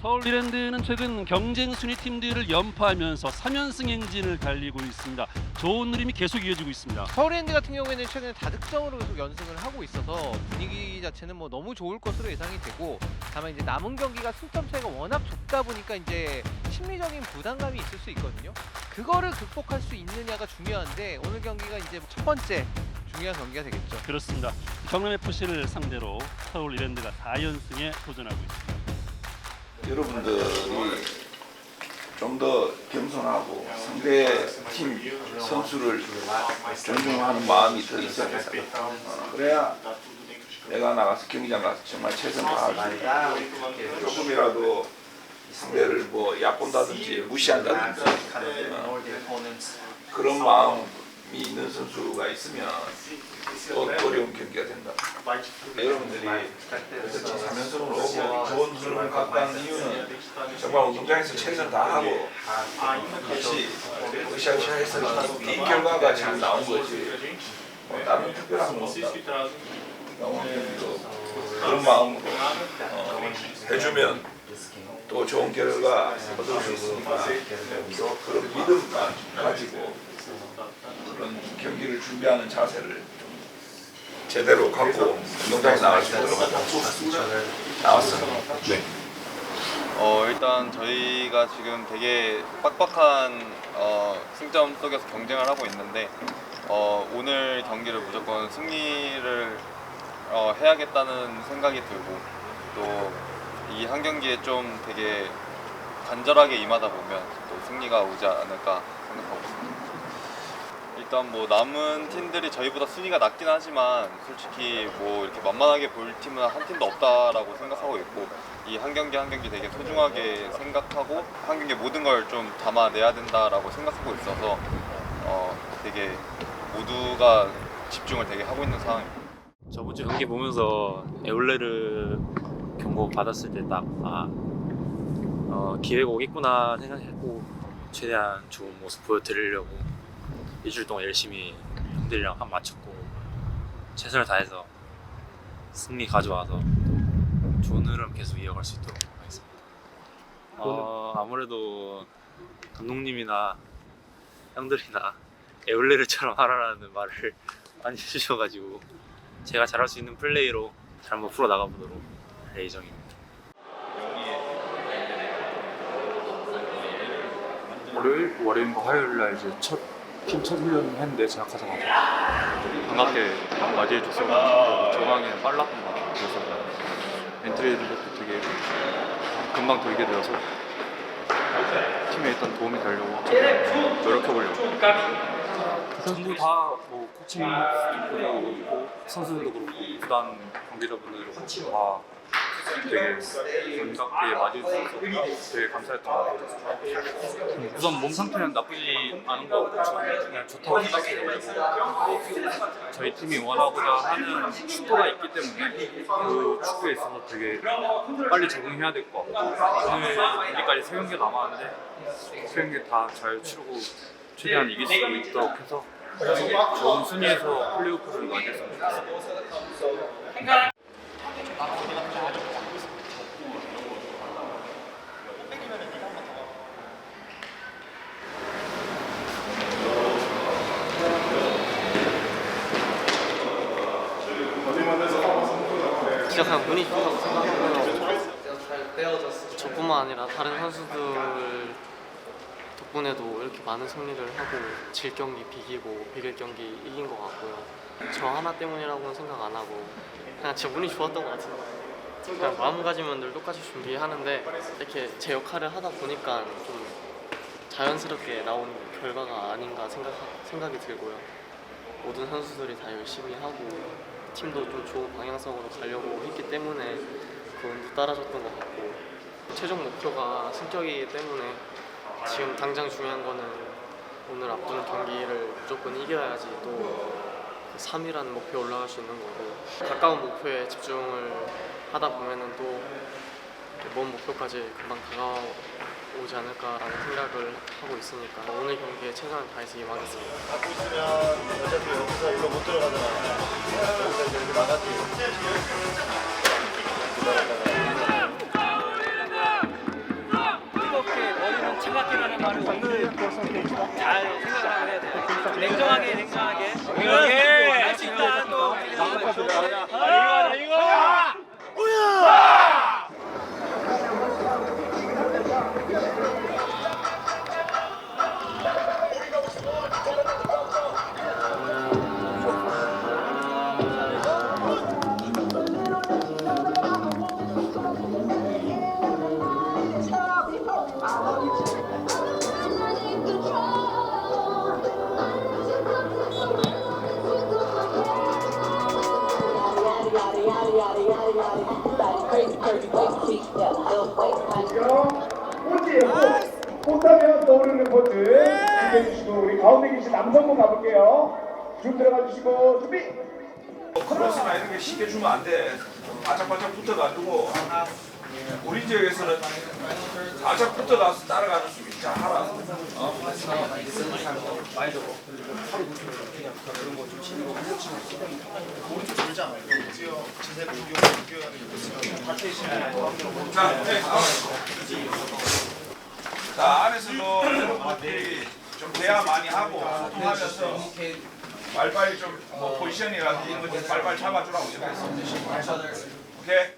서울 이랜드는 최근 경쟁 순위 팀들을 연파하면서 3연승 행진을 달리고 있습니다. 좋은 흐름이 계속 이어지고 있습니다. 서울랜드 같은 경우에는 최근에 다득점으로 계속 연승을 하고 있어서 분위기 자체는 뭐 너무 좋을 것으로 예상이 되고 다만 이제 남은 경기가 승점 차이가 워낙 좁다 보니까 이제 심리적인 부담감이 있을 수 있거든요. 그거를 극복할 수 있느냐가 중요한데 오늘 경기가 이제 첫 번째 중요한 경기가 되겠죠. 그렇습니다. 경남 FC를 상대로 서울 이랜드가 4연승에 도전하고 있습니다. 여러분들이 좀 더 겸손하고 상대 팀 선수를 존중하는 마음이 더 있어야 된다. 어, 그래야 내가 나가서 경기장 가서 정말 최선을 다하고 조금이라도 상대를 뭐 얕본다든지 무시한다든지 어, 그런 마음이 있는 선수가 있으면 또 어려운 경기가 된다. 여러분들이 그래서 3연승으로 오고 좋은 흐름을 갖고 가는 이유는 정말 운동장에서 최선을 다하고 그것이 으쌰으쌰 해서 이 결과가 지금 나온 거지 뭐 다른 특별한 거 없다 경기도 그런 마음으로 어, 해주면 또 좋은 결과 얻을 수 있으니까 그런 믿음만 가지고 그런 경기를 준비하는 자세를 좀 제대로 갖고 운동장에 나갈 수 있도록 나왔어요. 어 일단 저희가 지금 되게 빡빡한 어, 승점 속에서 경쟁을 하고 있는데 어, 오늘 경기를 무조건 승리를 어, 해야겠다는 생각이 들고 또 이 한 경기에 좀 되게 간절하게 임하다 보면 또 승리가 오지 않을까 생각하고 있습니다. 일단 뭐 남은 팀들이 저희보다 순위가 낮긴 하지만 솔직히 뭐 이렇게 만만하게 볼 팀은 한 팀도 없다라고 생각하고 있고 이 한 경기 한 경기 되게 소중하게 생각하고 한 경기 모든 걸 좀 담아내야 된다라고 생각하고 있어서 어 되게 모두가 집중을 되게 하고 있는 상황입니다. 저번 주 경기 보면서 에올레르 경고 받았을 때 딱 아, 어, 기회가 오겠구나 생각했고 최대한 좋은 모습 보여드리려고 일주일 동안 열심히 형들이랑 한 맞췄고 최선을 다해서 승리 가져와서 좋은 흐름 계속 이어갈 수 있도록 하겠습니다. 어, 아무래도 감독님이나 형들이나 에올레르처럼 하라는 말을 많이 해주셔가지고 제가 잘할 수 있는 플레이로 잘 한번 풀어 나가보도록 할 예정입니다. 월요일, 월요일과 화요일 날 이제 첫 팀첫 훈련을 했는데 제약하자마자 반갑게 맞이해 줘서 적응하기 빨랐던 것 같아요. 그래서 엔트리도 되게 금방 돌게 되어서 팀에 일단 도움이 되려고 좀 노력해 보려고. 전부 다뭐 코칭도 그렇고 선수들도 그렇고 구단 관계자분들도 그렇고 다 되게 반갑게 맞이해주셔서 되게 감사했던 것 같아요. 우선 몸 상태는 나쁘지 않은 것 같고 그냥 좋다고 생각해요. 저희 팀이 원하고자 하는 축구가 있기 때문에 그 축구에 있어서 되게 빨리 적응해야 될 것 같고 오늘 경기까지 세 경기 남았는데 세 경기 다 잘 치르고 최대한 이길 수 있도록 해서 좋은 순위에서 플레이오프를 맞이했으면 좋겠습니다. 진짜 그냥 운이 좋다고 생각하고요. 저뿐만 아니라 다른 선수들 덕분에도 이렇게 많은 승리를 하고 질 경기 비기고 비길 경기 이긴 것 같고요. 저 하나 때문이라고는 생각 안 하고 그냥 진짜 운이 좋았던 것 같아요. 그냥 마음가짐은 늘 똑같이 준비하는데 이렇게 제 역할을 하다 보니까 좀 자연스럽게 나온 결과가 아닌가 생각, 생각이 들고요. 모든 선수들이 다 열심히 하고 팀도 좀 좋은 방향성으로 가려고 했기 때문에 그 운도 따라줬던 것 같고 최종 목표가 승격이기 때문에 지금 당장 중요한 거는 오늘 앞두는 경기를 무조건 이겨야지 또 3위라는 목표에 올라갈 수 있는 거고 가까운 목표에 집중을 하다 보면은 또 먼 목표까지 금방 다가오 지 않을까라는 생각을 하고 있으니까 오늘 경기에 최선을 다해서 임하겠습니다. 갖고 있으면 어차피 여기서 일로 못 들어가잖아. 여기서 이제 이렇게 나가지. 냉정하게 냉정하게 할수 있다 또 쭉 들어가 주시고 준비. 크로스 나 이런 게 쉽게 주면 안 돼. 바짝바짝 붙어가지고 우리 지역에서는 바짝 붙어가서 따라가는 수 있자 하라. 어? 자, 네. 자 안에서도 여러분들이 좀 대화 많이 하고 소통하면서 빨리빨리 좀뭐 포지션이라든지 이런 거좀 빨리빨리 잡아주라고 옆에서 오케이?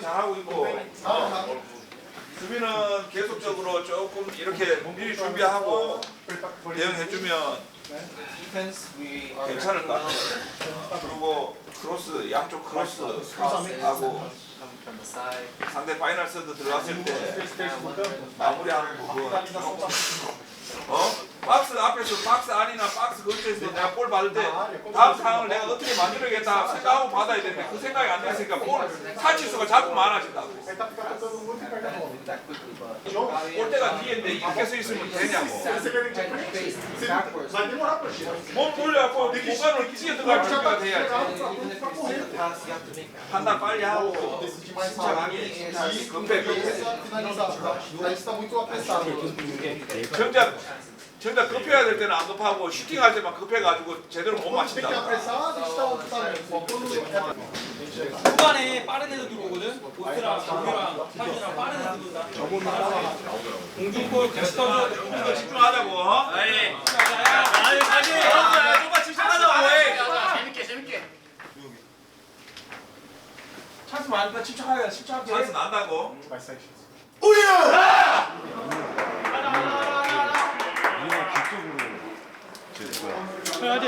대응 잘하고 있고. 수비는 계속적으로 조금 이렇게 미리 준비하고 대응해주면 괜찮을 것. 그리고 크로스 양쪽 크로스 하고 상대 파이널 서드 들어갔을 때 마무리하는 부분. 어? 박스 앞에서 박스 안이나 박스 근처에서 내가 볼 받을 때 다음 상황을 내가 어떻게 만들어야겠다 생각하고 받아야 되는데 그 생각이 안 됐으니까 볼 타치수가 자꾸 많아진다고. 볼 때가 뒤인데 이렇게 서 있으면 되냐고. 몸 돌려갖고 공간을 기지에 들어갈 준비가 돼야지. 판단 빨리 하고 침착하게 급해 급해. 정작 정작 급해야 될 때는 안 급하고 슈팅할 때만 급해가지고 제대로 못 맞춘다. 후반에 빠른 애들 들어오거든. 보스랑 정규랑 사진이랑 빠른 애들 들어온다. 공중골 같이 떠줘. 조금 더 집중하자고. 어? 아예. 아니 사실 누가 집중하자고 해. 찬스 많으니까 침착하게 침착하게. 찬스 난다고. 하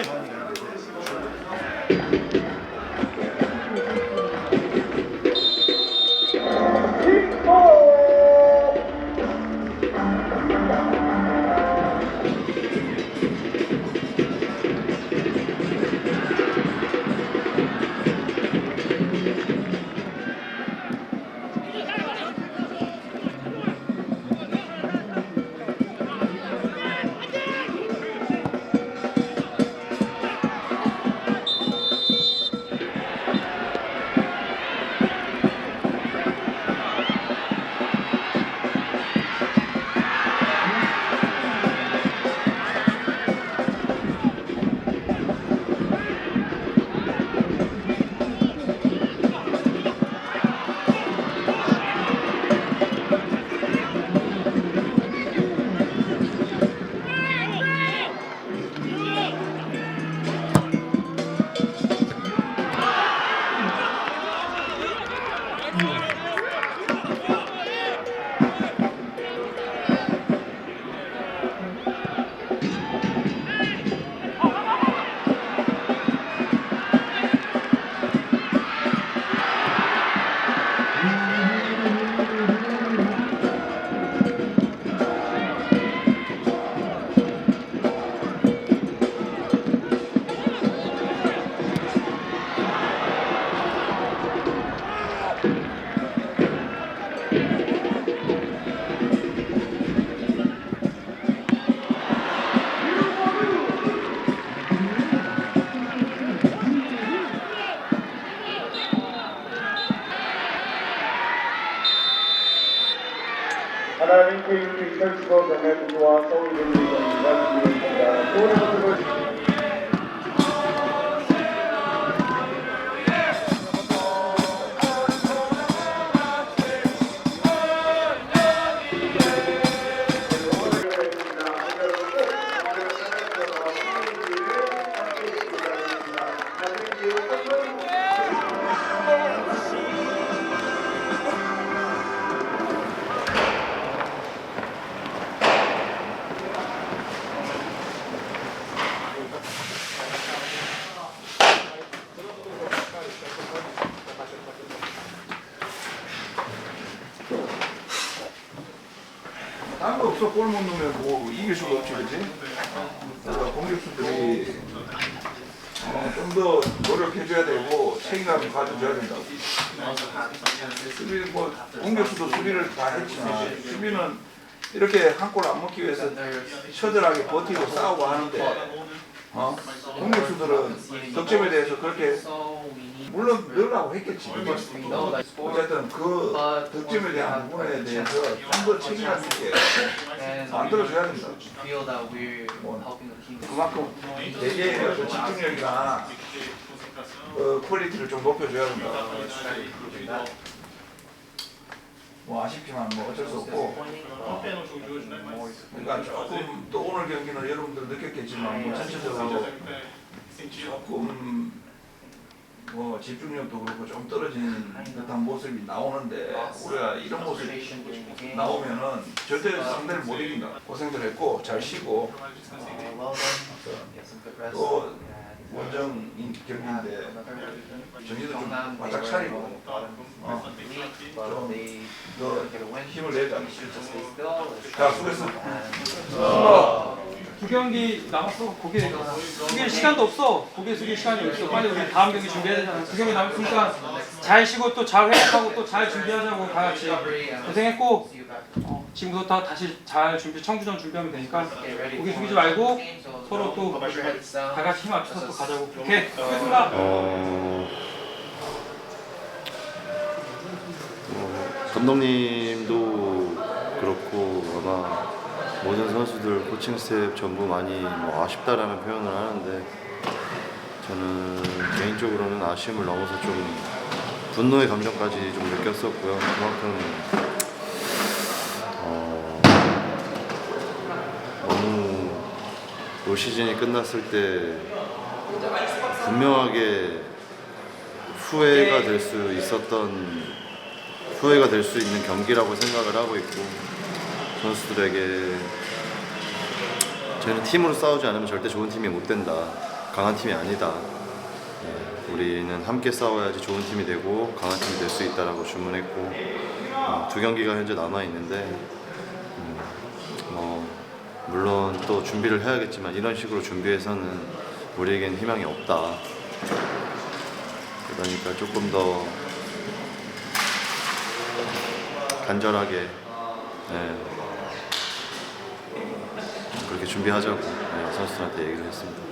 나님 딴 거 없어 골 못 넣으면 뭐 이길 수가 없지 그지? 그래서 공격수들이 어, 좀더 노력해줘야 되고 책임감을 가져줘야 된다고 수비 뭐 공격수도 수비를 다 했지만 수비는 이렇게 한 골 안 먹기 위해서 처절하게 버티고 싸우고 하는데 어? 공격수들은 득점에 대해서 그렇게 물론 넣으라고 했겠지. 어쨌든 그 득점에 대한 부분에 대해서 좀 더 책임감 있게 만들어줘야 된다. 뭐, 그만큼 대개의 어떤 집중력이나 그 퀄리티를 좀 높여줘야 된다. 뭐 아쉽지만 뭐 어쩔 수 없고. 그러니까 조금 또 오늘 경기는 여러분들 느꼈겠지만 뭐 전체적으로 조금 뭐 집중력도 그렇고 좀 떨어지는 듯한 모습이 나오는데 우리가 이런 모습이 나오면은 절대 상대를 못 이긴다. 고생들 했고 잘 쉬고 또 원정인 경기인데 정신도 좀 바짝 차리고 어, 좀더 힘을 내자. 자 수고했어. 두 경기 남았어. 고개 숙일 시간도 없어. 고개 숙일 시간이 없어. 빨리 우리 다음 경기 준비해야 되잖아. 두 경기 남았으니까 잘 쉬고 또 잘 회복하고 또 잘 준비하자고 다 같이 고생했고 어, 지금부터 다 다시 잘 준비 청주전 준비하면 되니까 고개 숙이지 말고 서로 또 다 같이 힘 합쳐서 또 가자고. 오케이. 수고했습니다. 어, 어, 감독님도 그렇고 아마 모든 선수들 코칭 스텝 전부 많이 뭐 아쉽다라는 표현을 하는데 저는 개인적으로는 아쉬움을 넘어서 좀 분노의 감정까지 좀 느꼈었고요. 그만큼 어, 너무 올 시즌이 끝났을 때 분명하게 후회가 될 수 있었던 후회가 될 수 있는 경기라고 생각을 하고 있고 선수들에게 저희는 팀으로 싸우지 않으면 절대 좋은 팀이 못 된다. 강한 팀이 아니다. 네, 우리는 함께 싸워야지 좋은 팀이 되고 강한 팀이 될 수 있다라고 주문했고 어, 두 경기가 현재 남아 있는데 음, 뭐 물론 또 준비를 해야겠지만 이런 식으로 준비해서는 우리에겐 희망이 없다. 그러니까 조금 더 간절하게 네, 그렇게 준비하자고 네, 선수들한테 얘기를 했습니다.